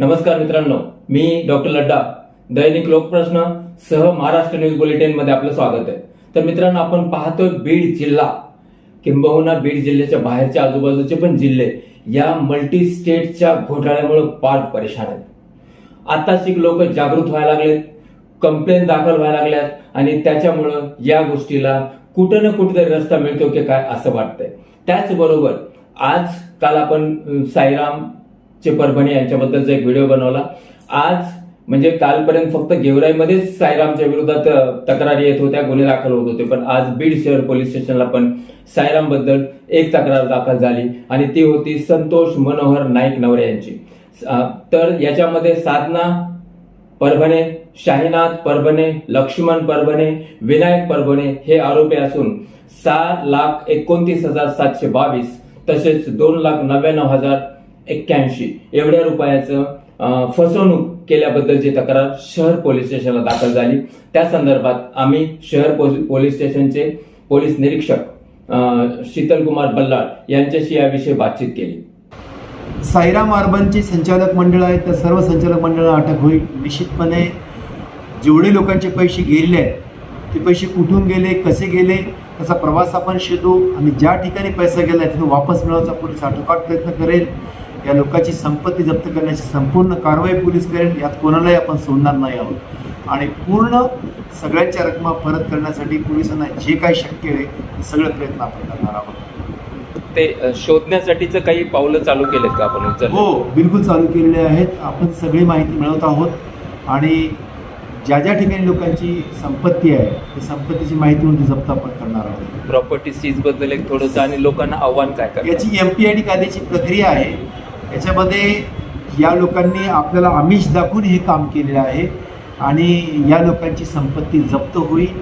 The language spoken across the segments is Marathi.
नमस्कार मित्रांनो मी डॉक्टर लड्डा दैनिक लोकप्रश्न सह महाराष्ट्र न्यूज बुलेटिनमध्ये आपलं स्वागत आहे. तर मित्रांनो आपण पाहतोय बीड जिल्हा किंबहुना बीड जिल्ह्याच्या बाहेरच्या आजूबाजूचे पण जिल्हे या मल्टी स्टेटच्या घोटाळ्यामुळे पार परेशान आहेत. आताच लोक जागृत व्हायला लागलेत कंप्लेन दाखल व्हायला लागल्यात आणि त्याच्यामुळं या गोष्टीला कुठं ना कुठेतरी रस्ता मिळतो की काय असं वाटतंय. त्याचबरोबर आज काल आपण साईराम चे परभणी यांच्याबद्दलचा एक व्हिडिओ बनवला. आज म्हणजे कालपर्यंत फक्त गेवराईमध्येच साईरामच्या विरोधात तक्रारी येत होत्या गुन्हे दाखल होत होते. पण आज बीड शहर पोलीस स्टेशनला पण साईरामबद्दल एक तक्रार दाखल झाली आणि ती होती संतोष मनोहर नाईक नवरे यांची. तर याच्यामध्ये साधना परभणे शाहीनाथ परभणे लक्ष्मण परभणे विनायक परभणे हे आरोपी असून सहा लाख एकोणतीस हजार सातशे बावीस तसेच दोन लाख नव्याण्णव हजार एक्क्याऐंशी. एवढ्या रुपयाचं फसवणूक केल्याबद्दलची तक्रार शहर पोलीस स्टेशनला दाखल झाली. त्या संदर्भात आम्ही शहर पोलीस पोलीस स्टेशनचे पोलीस निरीक्षक शीतल कुमार बल्लाळ यांच्याशी याविषयी बातचीत केली. साईराम मार्बनची संचालक मंडळ आहेत तर सर्व संचालक मंडळाला अटक होईल. निश्चितपणे जेवढे लोकांचे पैसे गेलेले आहेत ते पैसे कुठून गेले कसे गेले त्याचा प्रवास आपण शोधू आणि ज्या ठिकाणी पैसा गेला तिथून वापस मिळवण्याचा पोलीस आटोकाट प्रयत्न करेल. या लोकांची संपत्ती जप्त करण्याची संपूर्ण कारवाई पोलीस करेल यात कोणालाही आपण सोडणार नाही आहोत. आणि पूर्ण सगळ्यांच्या रकमा परत करण्यासाठी पोलिसांना जे काही शक्य आहे ते सगळे प्रयत्न आपण करणार आहोत. ते शोधण्यासाठीचं काही पावलं चालू केलेत का आपण? हो बिलकुल चालू केलेले आहेत. आपण सगळी माहिती मिळवत आहोत. आणि ज्या ज्या ठिकाणी लोकांची संपत्ती आहे त्या संपत्तीची माहिती म्हणून ती जप्त आपण करणार आहोत. प्रॉपर्टी सीजबद्दल एक थोडंसं आणि लोकांना आव्हान काय याची एम पी आय डी कायद्याची प्रक्रिया आहे. याच्यामध्ये या लोकांनी आपल्याला आमिष दाखवून हे काम केलेलं आहे आणि या लोकांची संपत्ती जप्त होईल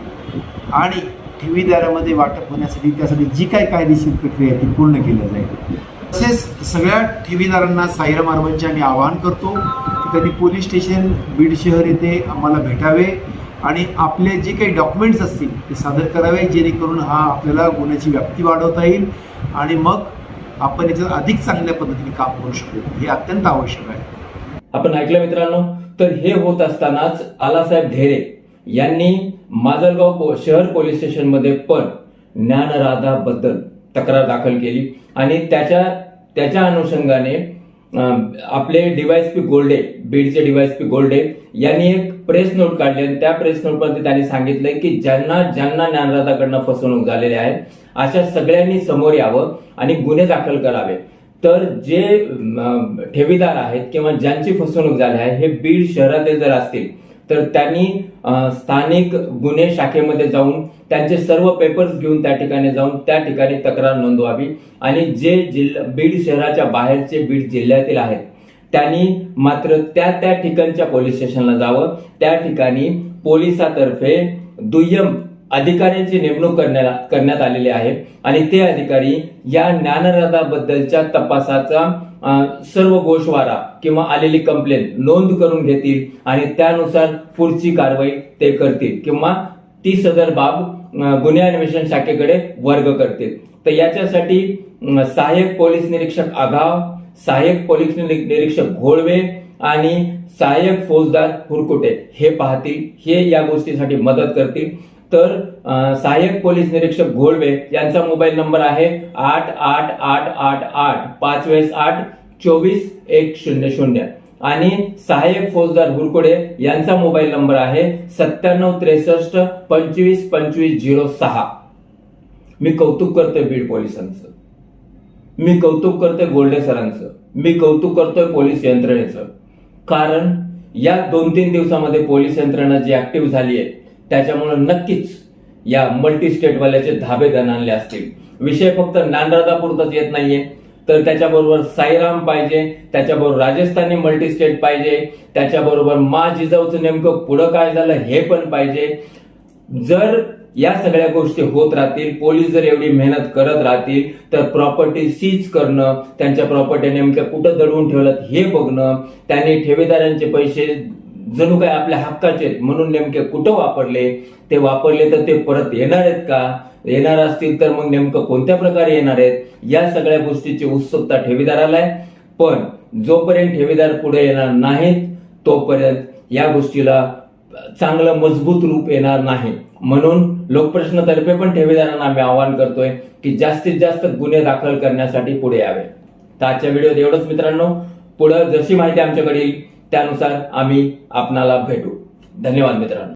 आणि ठेवीदारामध्ये वाटप होण्यासाठी त्यासाठी जी काही कायदेशीर प्रक्रिया आहे ती पूर्ण केली जाईल. तसेच सगळ्या ठेवीदारांना साईराम अर्बनचे आम्ही आवाहन करतो की त्यांनी पोलीस स्टेशन बीड शहर येथे आम्हाला भेटावे आणि आपले जे काही डॉक्युमेंट्स असतील ते सादर करावे जेणेकरून हा आपल्याला गुन्ह्याची व्याप्ती वाढवता येईल आणि मग आपण याच्यात अधिक चांगल्या पद्धतीने काम करू शकू. हे अत्यंत आवश्यक आहे. आपण ऐकलं मित्रांनो? तर हे होत असतानाच आलासाहेब ढेरे यांनी माजलगाव पो- शहर पोलीस स्टेशनमध्ये पण ज्ञानराधाबद्दल तक्रार दाखल केली. आणि त्याच्या त्याच्या अनुषंगाने आपले आपले डीवायसपी गोल्डे बीडचे डीवायसपी गोल्डे यांनी एक प्रेस नोट काढली आणि त्या प्रेस नोटमध्ये त्यांनी सांगितलंय की ज्यांना ज्यांना ज्ञानदाताकडनं फसवणूक झालेली आहे अशा सगळ्यांनी समोर यावं आणि गुन्हे दाखल करावे. तर जे ठेवीदार आहेत किंवा ज्यांची फसवणूक झाली आहे हे बीड शहरातील जर असतील तर त्यांनी स्थानिक गुन्हे शाखेमध्ये जाऊन त्यांचे सर्व पेपर्स घेऊन त्या ठिकाणी जाऊन त्या ठिकाणी तक्रार नोंदवावी. आणि जे जिल्हा बीड शहराच्या बाहेरचे बीड जिल्ह्यातील आहेत त्यांनी मात्र त्या त्या ठिकाणच्या पोलीस स्टेशनला जावं. त्या ठिकाणी पोलिसातर्फे दुय्यम अधिकाऱ्यांची नेमणूक करण्याला करण्यात आलेली आहे. आणि ते अधिकारी या ज्ञानरथाबद्दलच्या तपासाचा सर्व गोषवारा किंवा आलेली कंप्लेंट नोंद करून घेतील आणि त्यानुसार पुढची कारवाई ते करतील किंवा ती सदर बाब गुन्हे अन्वेषण शाखेकडे वर्ग करतील. तर याच्यासाठी सहाय्यक पोलीस निरीक्षक आघाव सहाय्यक पोलीस निरीक्षक घोळवे आणि सहाय्यक फौजदार हुरकुटे हे पाहतील. हे या गोष्टीसाठी मदत करतील. तर सहाय्यक पोलीस निरीक्षक घोळवे यांचा मोबाईल नंबर आहे आठ आठ आठ आठ आठ पाच वेळेस आठ चोवीस एक शून्य शून्य. आणि सहाय्यक फौजदार हुरकुडे यांचा मोबाईल नंबर आहे सत्त्याण्णव त्रेसष्ट पंचवीस पंचवीस झिरो सहा. मी कौतुक करतोय बीड पोलिसांचं. मी कौतुक करतोय गोल्डे सरांचं. मी कौतुक करतोय पोलीस यंत्रणेचं. कारण या दोन तीन दिवसामध्ये पोलीस यंत्रणा जी ऍक्टिव्ह झाली आहे त्याच्यामुळे नक्कीच या मल्टी स्टेटवाल्याचे धाबे दणाणले असतील. विषय फक्त नांदरादापुरताच येत नाहीये. तर त्याच्याबरोबर साईराम पाहिजे त्याच्याबरोबर राजस्थानी मल्टी स्टेट पाहिजे त्याच्याबरोबर मा जिजाऊचं नेमकं पुढं काय झालं हे पण पाहिजे. जर या सगळ्या गोष्टी होत राहतील पोलीस जर एवढी मेहनत करत राहतील तर प्रॉपर्टी सीज करणं त्यांच्या प्रॉपर्टी नेमक्या कुठं दडवून ठेवलं हे बघणं त्यांनी ठेवेदारांचे पैसे जणू काय आपल्या हक्काचे आहेत म्हणून नेमके कुठं वापरले? ते वापरले तर ते परत येणार आहेत का? येणार असतील तर मग नेमकं कोणत्या प्रकारे येणार आहेत? या सगळ्या गोष्टीची उत्सुकता ठेवीदाराला आहे. पण जोपर्यंत ठेवीदार पुढे येणार नाहीत तोपर्यंत या गोष्टीला चांगलं मजबूत रूप येणार नाही. म्हणून लोकप्रश्नतर्फे पण ठेवीदारांना आम्ही आवाहन करतोय की जास्तीत जास्त गुन्हे दाखल करण्यासाठी पुढे यावे. तर आजच्या व्हिडिओत एवढंच मित्रांनो. पुढं जशी माहिती आमच्याकडे येईल त्यानुसार आम्ही आपणाला भेटू. धन्यवाद मित्रांनो.